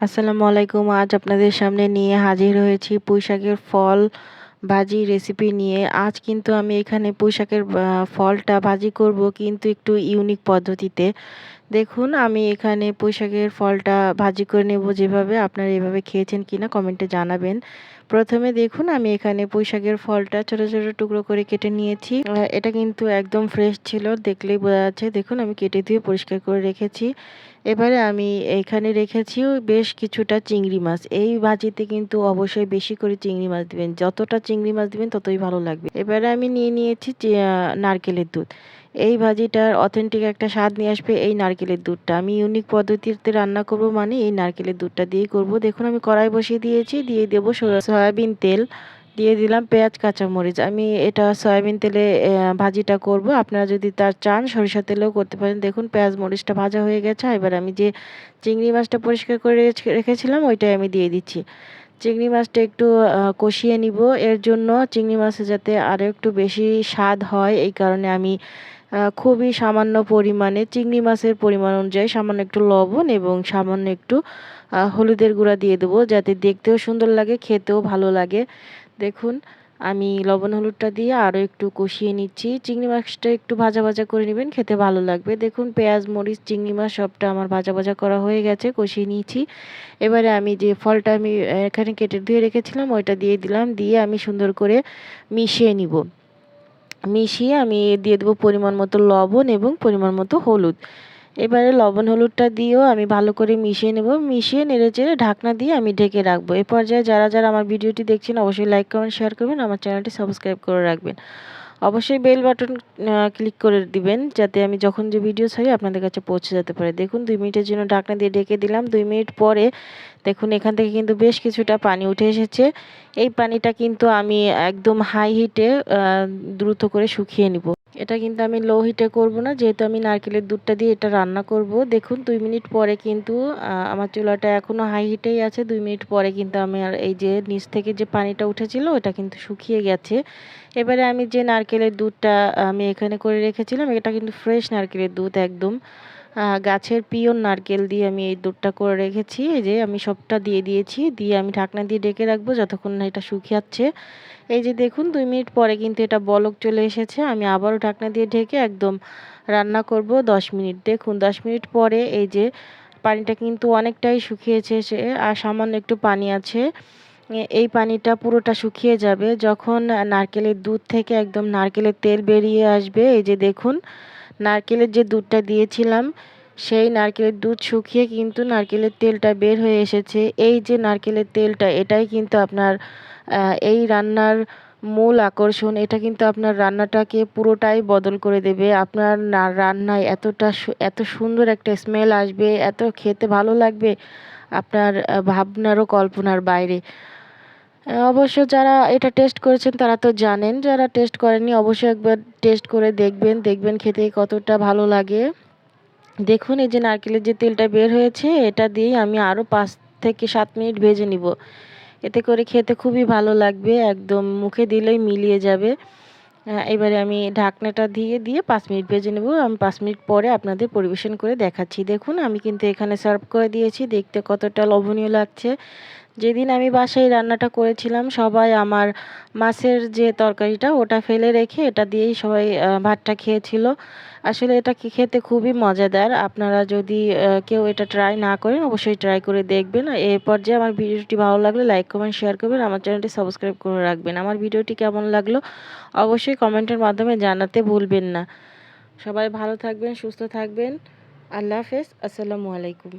আসসালামু আলাইকুম। আজ আপনাদের সামনে নিয়ে হাজির হয়েছি পুঁইশাকের ফল ভাজি রেসিপি নিয়ে। আজ কিন্তু আমি এখানে পুঁইশাকের ফলটা ভাজি করব কিন্তু একটু ইউনিক পদ্ধতিতে। দেখুন, আমি এখানে পুঁইশাকের ফলটা ভাজি করে নেব যেভাবে আপনারা এভাবে খেয়েছেন কিনা কমেন্টে জানাবেন। প্রথমে দেখুন, আমি এখানে পুঁইশাকের ফলটা ছোট ছোট টুকরো করে কেটে নিয়েছি। এটা কিন্তু একদম ফ্রেশ ছিল, দেখলেই বোঝা যাচ্ছে। দেখুন, আমি কেটে দিয়ে পরিষ্কার করে রেখেছি। এবারে আমি এখানে রেখেছি বেশ কিছুটা চিংড়ি মাছ। এই ভাজিতে কিন্তু অবশ্যই বেশি করে চিংড়ি মাছ দিবেন। যতটা চিংড়ি মাছ দিবেন, ততই ভালো লাগবে। এবারে আমি নিয়ে নিয়েছি নারকেলের দুধ। এই ভাজিটার অথেন্টিক একটা স্বাদ নিয়ে আসবে এই নারকেলের দুধটা। আমি ইউনিক পদ্ধতিতে রান্না করব মানে এই নারকেলের দুধটা দিয়েই করব। দেখুন, আমি কড়াই বসিয়ে দিয়েছি, দিয়ে দেবো সয়াবিন তেল। দিয়ে দিলাম পেঁয়াজ, কাঁচামরিচ। আমি এটা সয়াবিন তেলে ভাজিটা করব। আপনারা যদি তার চান সরিষা তেলেও করতে পারেন। দেখুন, পেঁয়াজ, মরিচটা ভাজা হয়ে গেছে। এবার আমি যে চিংড়ি মাছটা পরিষ্কার করে রেখেছিলাম, ওইটাই আমি দিয়ে দিচ্ছি। চিংড়ি মাছটা একটু কষিয়ে নিব। এর জন্য চিংড়ি মাছে যাতে আরও একটু বেশি স্বাদ হয়, এই কারণে আমি খুবই সামান্য পরিমাণে, চিংড়ি মাছের পরিমাণ অনুযায়ী সামান্য একটু লবণ এবং সামান্য একটু হলুদের গুঁড়া দিয়ে দেবো। যাতে দেখতেও সুন্দর লাগে, খেতেও ভালো লাগে। দেখুন, আমি লবণ, হলুদটা দিয়ে আরও একটু কষিয়ে নিচ্ছি। চিংড়ি মাছটা একটু ভাজা ভাজা করে নেবেন, খেতে ভালো লাগবে। দেখুন, পেঁয়াজ, মরিচ, চিংড়ি মাছ সবটা আমার ভাজা ভাজা করা হয়ে গেছে, কষিয়ে নিয়েছি। এবারে আমি যে ফলটা আমি এখানে কেটে ধুয়ে রেখেছিলাম, ওইটা দিয়ে দিলাম, দিয়ে আমি সুন্দর করে মিশিয়ে নিব। মিশিয়ে আমি দিয়ে দেবো পরিমাণ মতো লবণ এবং পরিমাণ মতো হলুদ। এবারে লবণ হলুদটা দিয়েও আমি ভালো করে মিশিয়ে নেব। মিশিয়ে নেড়ে চেড়ে ঢাকনা দিয়ে আমি ঢেকে রাখব। এ পর্যায়ে যারা যারা আমার ভিডিওটি দেখছেন, অবশ্যই লাইক, কমেন্ট, শেয়ার করবেন। আমার চ্যানেলটি সাবস্ক্রাইব করে রাখবেন। অবশ্যই বেল বাটন ক্লিক করে দিবেন যাতে আমি যখন যে ভিডিও ছাড়ি আপনাদের কাছে পৌঁছে যেতে পারে। দেখুন, দুই মিনিটের জন্য ঢাকনা দিয়ে ঢেকে দিলাম। দুই মিনিট পরে দেখুন, এখান থেকে কিন্তু বেশ কিছুটা পানি উঠে এসেছে। এই পানিটা কিন্তু আমি একদম হাই হিটে দ্রুত করে শুকিয়ে নিব। এটা কিন্তু আমি লো হিটে করব না, যেহেতু আমি নারকেলের দুধটা দিয়ে এটা রান্না করব। দেখুন, দুই মিনিট পরে কিন্তু আমার চুলাটা এখনও হাই হিটেই আছে। দুই মিনিট পরে কিন্তু আমি আর এই যে নিচ থেকে যে পানিটা উঠেছিল এটা কিন্তু শুকিয়ে গেছে। এবারে আমি যে নারকেলের দুধটা আমি এখানে করে রেখেছিলাম, এটা কিন্তু ফ্রেশ নারকেলের দুধ একদম। গাছের পিওর নারকেল দিয়ে আমি এই দুধটা করে রেখেছি। এই যে আমি সবটা দিয়ে দিয়েছি। দিয়ে আমি ঢাকনা দিয়ে ডেকে রাখব যতক্ষণ না এটা শুকিয়াচ্ছে। এই যে দেখুন, দুই মিনিট পরে কিন্তু এটা বলক চলে এসেছে। আমি আবারও ঢাকনা দিয়ে ঢেকে একদম রান্না করব দশ মিনিট। দেখুন, দশ মিনিট পরে এই যে পানিটা কিন্তু অনেকটাই শুকিয়েছে সে আর সামান্য একটু পানি আছে। এই পানিটা পুরোটা শুকিয়ে যাবে যখন নারকেলের দুধ থেকে একদম নারকেলের তেল বেরিয়ে আসবে। এই যে দেখুন নারকেলের যে দুধটা দিয়েছিলাম, সেই নারকেলের দুধ শুকিয়ে কিন্তু নারকেলের তেলটা বের হয়ে এসেছে। এই যে নারকেলের তেলটা, এটাই কিন্তু আপনার এই রান্নার মূল আকর্ষণ। এটা কিন্তু আপনার রান্নাটাকে পুরোটাই বদল করে দেবে। আপনার রান্নায় এতটা এত সুন্দর একটা স্মেল আসবে, এত খেতে ভালো লাগবে আপনার ভাবনারও কল্পনার বাইরে। অবশ্য যারা এটা টেস্ট করেছেন, তারা তো জানেন, যারা টেস্ট করেনি অবশ্যই একবার টেস্ট করে দেখবেন দেখবেন খেতে কতটা ভালো লাগে। দেখুন, এই যে নারকেলের যে তেলটা বের হয়েছে, এটা দিয়েই আমি আরও পাঁচ থেকে সাত মিনিট ভেজে নিব। এতে করে খেতে খুবই ভালো লাগবে, একদম মুখে দিলেই মিলিয়ে যাবে। এবারে আমি ঢাকনাটা দিয়ে দিয়ে পাঁচ মিনিট ভেজে নেব। আমি পাঁচ মিনিট পরে আপনাদের পরিবেশন করে দেখাচ্ছি। দেখুন, আমি কিন্তু এখানে সার্ভ করে দিয়েছি। দেখতে কতটা লোভনীয় লাগছে। যেদিন আমি বাসায় রান্নাটা করেছিলাম, সবাই আমার মাছের যে তরকারিটা ওটা ফেলে রেখে এটা দিয়েই সবাই ভাতটা খেয়েছিল। আসলে এটা খেতে খুবই মজাদার। আপনারা যদি কেউ এটা ট্রাই না করেন, অবশ্যই ট্রাই করে দেখবেন। এরপর যে আমার ভিডিওটি ভালো লাগলে লাইক কমেন্ট শেয়ার করবেন। আমার চ্যানেলটি সাবস্ক্রাইব করে রাখবেন। আমার ভিডিওটি কেমন লাগল অবশ্যই কমেন্টের মাধ্যমে জানাতে ভুলবেন না। সবাই ভালো থাকবেন, সুস্থ থাকবেন। আল্লাহ হাফেজ। আসসালামু আলাইকুম।